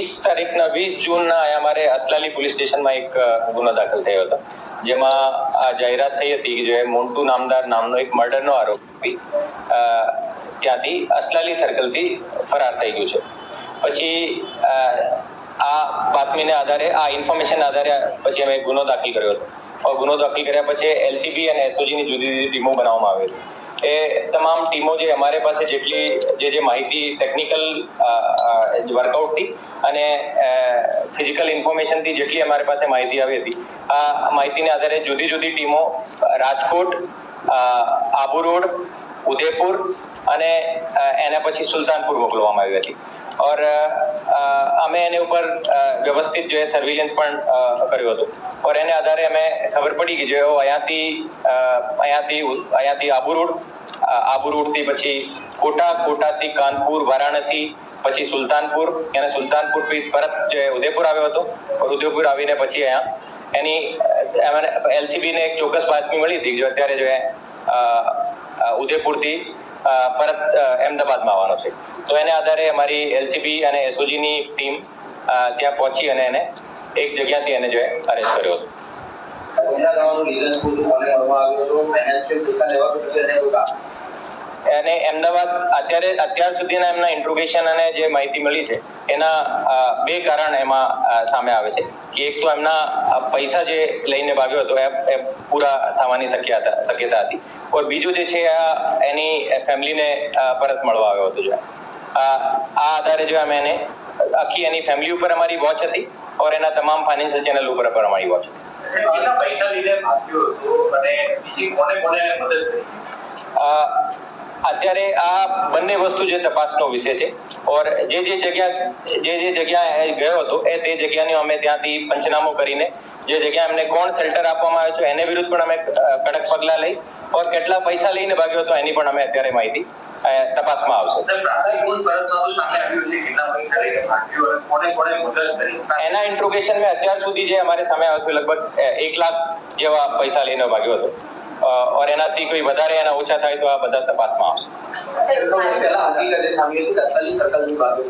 વીસ તારીખના વીસ જૂનના અમારે અસલાલી પોલીસ સ્ટેશનમાં એક ગુનો દાખલ થયો હતો. જેમાં આ જાહેરાત થઈ હતી કે જે મોન્ટુ નામદાર નામનો એક મર્ડરનો આરોપી અ, ત્યાંથી અસલાલી સર્કલથી ફરાર થઈ ગયું છે. પછી આ બાતમીને આધારે આ ઇન્ફોર્મેશન આધારે પછી અમે ગુનો દાખલ કર્યો હતો. ગુનો દાખલ કર્યા પછી એલસીબી અને એસઓજીની જુદી જુદી ટીમો બનાવવામાં આવી હતી. એ તમામ ટીમો જે અમારી પાસે જેટલી, જે જે માહિતી ટેકનિકલ વર્કઆઉટથી અને ફિઝિકલ ઇન્ફોર્મેશનથી જેટલી અમારી પાસે માહિતી આવી હતી, આ માહિતીને આધારે જુદી જુદી ટીમો, રાજકોટ આબુ રોડ, ઉદયપુર અને એના પછી સુલતાનપુર મોકલવામાં આવી હતી. ઓર અ, અમે એની ઉપર અ, વ્યવસ્થિત જો સર્વેલન્સ પણ અ, કર્યું હતું ઓર એને આધારે અમે ખબર પડી કે જો અહીંયાથી અ, અહીંયાથી અહીંયાથી આબુ રોડ અ, આબુ રોડથી પછી કોટા કોટાથી કાનપુર વારાણસી પછી સુલતાનપુર અને સુલતાનપુરથી પરત જે ઉદયપુર આવ્યો હતો ઓર ઉદયપુર આવીને પછી અહીંયા એની એલસીબી ને એક ચોક્કસ બાતમી મળી હતી કે જો અત્યારે જો એ, અ, અ, ઉદયપુરથી અ, પરત અમદાવાદમાં આવવાનો છે. તો એને આધારે અમારી એલસીબી અને એસઓજી ની ટીમ ત્યાં પહોંચી અને એને એક જગ્યાથી એને જો અરેસ્ટ કર્યો હતો. અને અમદાવાદ અત્યારે અત્યાર સુધીના એમના ઇન્ટ્રોગેશન અને જે માહિતી મળી છે એના બે કારણ એમાં સામે આવે છે. કે એક તો એમના પૈસા જે લઈને ભાગ્યો હતો એ પૂરા થવાની શક્યતા શક્યતા હતી. ઓર બીજું જે છે આ એની ફેમિલીને પરત મળવા આવ્યો હતો જો આ આધારે જો અમે એને આખી એની ફેમિલી ઉપર અમારી વોચ હતી ઓર એના તમામ ફાઇનાન્શિયલ ચેનલ ઉપર પણ અમારી વોચ હતી. પૈસા લઈને ભાગ્યો હતો અને બીજી કોને કોને મદદ કરી? અત્યારે આ બંને વસ્તુ જે તપાસનો વિષય છે ઓર જે જે જગ્યા જે જે જગ્યાએ ગયો હતો એ તે જગ્યાની અમે ત્યાંથી પંચનામો કરીને જે જગ્યા એમને કોણ શેલ્ટર આપવામાં આવ્યો છે એને વિરુદ્ધ પણ અમે કડક પગલાં લઈશ ઓર કેટલા પૈસા લઈને ભાગ્યો હતો એની પણ અમે અત્યારે માહિતી તપાસમાં આવશે. એના ઇન્ટ્રોગેશન મેં અત્યાર સુધી જે અમારે સામે આવ્યું લગભગ એક લાખ જેવા પૈસા લઈને ભાગ્યો હતો. ઓર એનાથી કોઈ વધારે એના ઓછા થાય તો આ બધા તપાસમાં આવશે.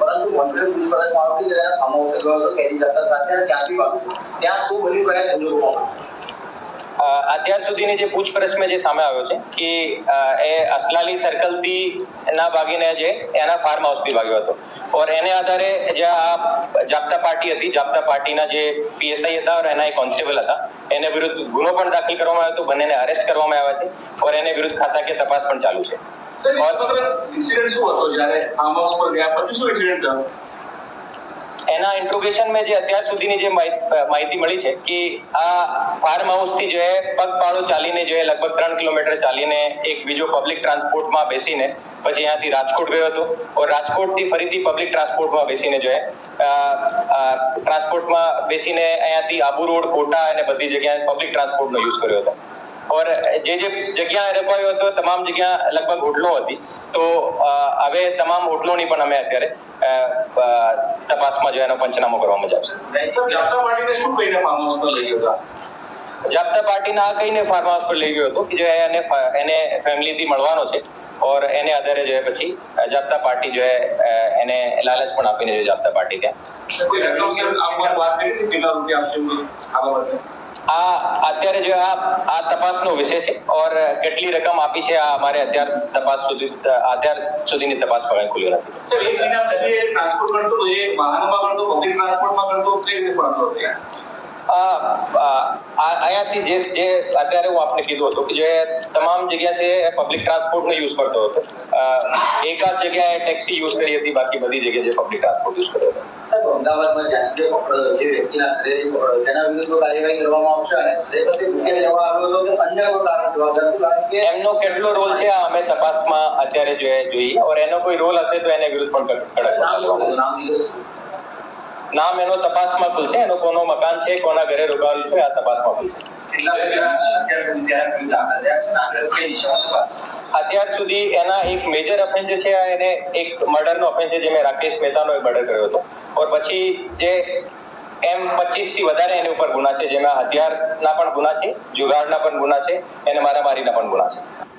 પરંતુ અત્યાર સુધીની જે પૂછપરછમાં જે સામે આવ્યો છે કે એ અસલાલી સર્કલથી ના ભાગીને જે એના ફાર્મ હાઉસથી ભાગ્યો હતો. ઓર એને આધારે જે આ જાપ્તા પાર્ટી હતી જાપ્તા પાર્ટીના જે પીએસઆઈ હતા ઓર એના કોન્સ્ટેબલ હતા એને વિરુદ્ધ ગુનો પણ દાખલ કરવામાં આવ્યો હતો બંનેને અરેસ્ટ કરવામાં આવ્યા છે ઓર એને વિરુદ્ધ ખાતાકીય તપાસ પણ ચાલુ છે. ઇન્સિડન્ટ શું હતો? જ્યારે ફાર્મ હાઉસ પર ગયા પછી શું ઇન્સિડન્ટ થયો? એના ઇન્ટ્રોગેશન મેં જે અત્યાર સુધીની જે માહિ- માહિતી મળી છે કે આ ફાર્મ હાઉસથી જો પગપાળો ચાલીને જો લગભગ ત્રણ કિલોમીટર ચાલીને એક બીજો પબ્લિક ટ્રાન્સપોર્ટમાં બેસીને, પછી અહીંયાથી રાજકોટ ગયો હતો. ઓર રાજકોટથી ફરીથી પબ્લિક ટ્રાન્સપોર્ટમાં બેસીને જો ટ્રાન્સપોર્ટમાં બેસીને અહીંયાથી આબુ રોડ, કોટા અને બધી જગ્યાએ પબ્લિક ટ્રાન્સપોર્ટનો યુઝ કર્યો હતો. ઓર જે જે જગ્યા રોકાયો હતો, તમામ જગ્યા લગભગ હોટલો હતી. તો હવે તમામ હોટલોની પણ અમે અત્યારે તપાસમાં જો એનો પંચનામો કરવામાં જ આવશે. પાર્ટીને શું કહીને ફાર્મ હાઉસ પર લઈ ગયો જાપ્તા પાર્ટીના આ કહીને ફાર્મ હાઉસ પર લઈ ગયો હતો કે જો એને એને ફેમિલીથી મળવાનો છે ઓર એને આધારે જો પછી જાપ્તા પાર્ટી જો એને લાલચ પણ આપીને જો જાપ્તા પાર્ટી ત્યાં. આ આ અત્યારે જો આ આ તપાસનો વિષય છે ઓર કેટલી રકમ આપી છે આ અમારે અત્યાર તપાસ સુધી અત્યાર સુધીની તપાસ પણ ખુલ્લી નથી સર એક મહિના સુધી ટ્રાન્સપોર્ટ કરતો હતો એ વાહનમાં કરતો પબ્લિક ટ્રાન્સપોર્ટમાં કરતો કઈ રીતે હતો ત્યાં. અહીંયાથી જે જે અત્યારે હું આપને કીધું હતું કે જે તમામ જગ્યા છે પબ્લિક ટ્રાન્સપોર્ટનો યુઝ કરતો હતો. એકાદ જગ્યાએ ટેક્સી યુઝ કરી હતી બાકી બધી જગ્યાએ જે પબ્લિક ટ્રાન્સપોર્ટ યુઝ કર્યો હતો. સાહેબ અમદાવાદમાં જે પકડો જે વ્યક્તિના ઘરેથી તેના વિરુદ્ધ કાર્યવાહી કરવામાં આવશે અને તે પછી મૂકે જવા આવ્યો હતો કે અન્ય કોઈ કારણ જવાબદાર કારણ કે એમનો કેટલો રોલ છે આ અમે તપાસમાં અત્યારે જોઈએ જોઈએ. ઓર એનો કોઈ રોલ હશે તો એને વિરુદ્ધ પણ કડક નામ નામ એનો તપાસમાં ખુલશે એનો કોનો મકાન છે કોના ઘરે રોકાયેલું છે આ તપાસમાં ખુલશે અત્યાર સુધી છે? અત્યાર એના એક મેજર ઓફેન્સ છે આ એને એક મર્ડરનો ઓફેન્સ છે જે મેં રાકેશ મહેતાનો મર્ડર કર્યો હતો. ઓર પછી જે એમ પચીસથી વધારે એની ઉપર ગુના છે જેમાં હથિયારના પણ ગુના છે જુગાડના પણ ગુના છે અને મારામારીના પણ ગુના છે.